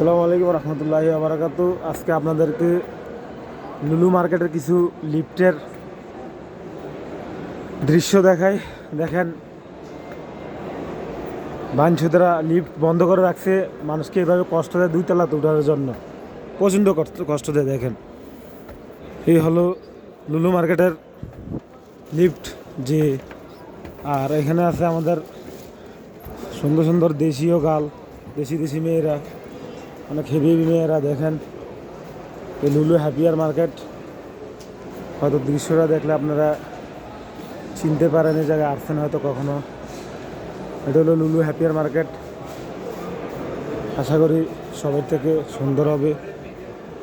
আসসালামু আলাইকুম রহমতুল্লাহি আবরাকাত আজকে আপনাদেরকে লুলু মার্কেটের কিছু লিফটের দৃশ্য দেখাই। দেখেন বাঞ্ছুদরা লিফট বন্ধ করে রাখছে। মানুষকে এভাবে কষ্ট দেয় দুই তলাতে উঠার জন্য। প্রচণ্ড কষ্ট কষ্ট দেয়, দেখেন। এই হলো লুলু মার্কেটের লিফট যে, আর এখানে আছে আমাদের সুন্দর সুন্দর দেশীয় গাল, দেশি দেশি মেয়েরা। অনেক হেভি হেভি মেয়েরা দেখেন। এই লুলু হ্যাপিয়ার মার্কেট হয়তো দৃশ্যটা দেখলে আপনারা চিনতে পারেন এই জায়গায় আসছেন হয়তো কখনো। এটা হলো লুলু হ্যাপিয়ার মার্কেট আশা করি সবার থেকে সুন্দর হবে।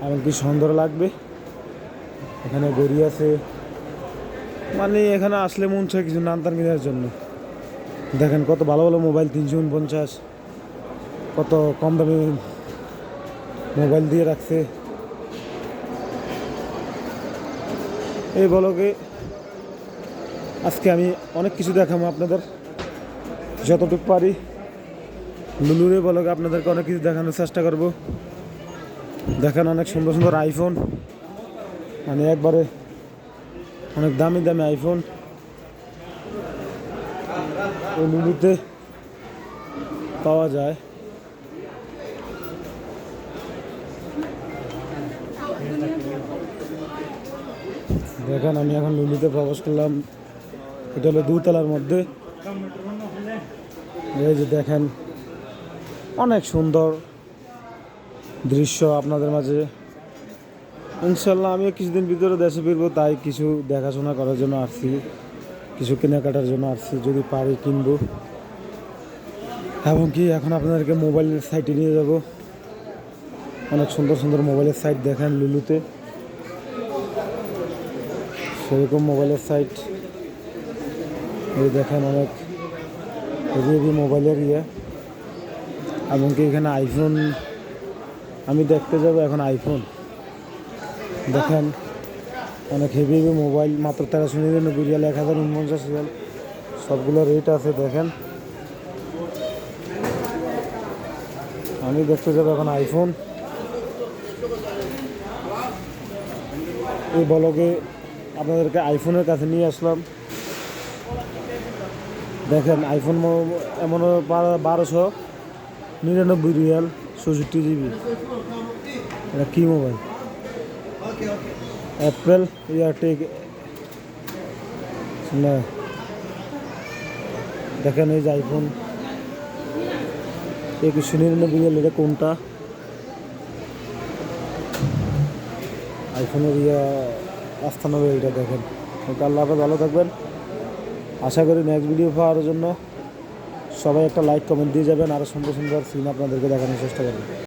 এমনকি সুন্দর লাগবে। এখানে গড়ি আছে। মানে এখানে আসলে মন চায় কিছু নানতান কেনার জন্য। দেখেন কত ভালো ভালো মোবাইল তিনশো উনপঞ্চাশ। কত কম দামে মোবাইল দিয়ে রাখছে। এই বলকে আজকে আমি অনেক কিছু দেখাবো আপনাদের। যতটুকু পারি লুলুরে বলকে আপনাদেরকে অনেক কিছু দেখানোর চেষ্টা করব। দেখেন অনেক সুন্দর সুন্দর আইফোন মানে একবারে অনেক দামি দামি আইফোন লুলুতে পাওয়া যায়। দেখেন, আমি এখন লুলুতে প্রবেশ করলাম। এটা হলো দুতলার মধ্যে। এই যে দেখেন, অনেক সুন্দর দৃশ্য আপনাদের মাঝে। ইনশাল্লাহ আমিও কিছুদিন ভিতরে দেশে ফিরবো, তাই কিছু দেখাশোনা করার জন্য আসছি, কিছু কেনাকাটার জন্য আসছি, যদি পারি কিনবো। এবং কি, এখন আপনাদেরকে মোবাইলের সাইটে নিয়ে যাব। অনেক সুন্দর সুন্দর মোবাইলের সাইট দেখেন লুলুতে। সেরকম মোবাইলের সাইট এই দেখেন অনেক হেভি মোবাইলের ইয়ে। এমনকি এখানে আইফোন আমি দেখতে যাব এখন আইফোন দেখেন অনেক হেভি হেভি মোবাইল, মাত্র তেরোশো নিরানব্বই রিয়াল, এক হাজার উনপঞ্চাশ রিয়াল। সবগুলো রেট আছে, দেখেন। আমি দেখতে যাব এখন আইফোন এই বলকে আপনাদেরকে আইফোনের কাছে নিয়ে আসলাম। দেখেন আইফোন এমন বারো- বারোশো নিরানব্বই রিয়াল চৌষট্টি জিবি। এটা কী মোবাইল? অ্যাপেল এয়ারটেক না। দেখেন এই যে আইফোন একুশশো নিরানব্বই রিয়াল, এটা কোনটা? আইফোনের ইয়া আস্থানবে এটা দেখেন। ওকে, আল্লাহ ভালো থাকবেন। আশা করি নেক্সট ভিডিও পাওয়ার জন্য সবাই একটা লাইক কমেন্ট দিয়ে যাবেন। আরও সুন্দর সুন্দর সিন আপনাদেরকে দেখানোর চেষ্টা করবেন